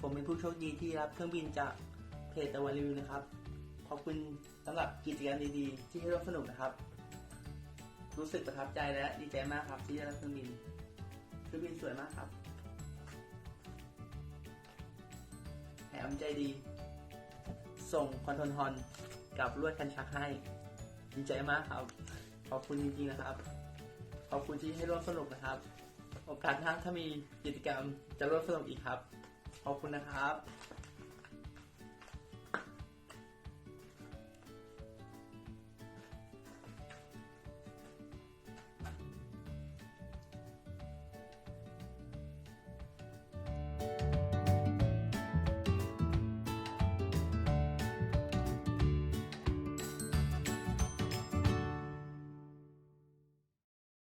ผมเป็นผู้โชคดีที่รับเครื่องบินจากเพจตะวันรีวิวนะครับ ขอบคุณสำหรับกิจกรรมดีๆ ที่ให้ร่วมสนุกนะครับ รู้สึกประทับใจและดีใจมากครับที่ได้รับเครื่องบิน เครื่องบินสวยมากครับแถมใจดี ส่งคอนทรลฮอนกับลวดคันชักให้ ดีใจมากครับ ขอบคุณจริงๆนะครับ ขอบคุณที่ให้ร่วมสนุกนะครับ โอกาสหน้าถ้ามีกิจกรรมจะร่วมสนุกอีกครับ ขอบคุณนะครับ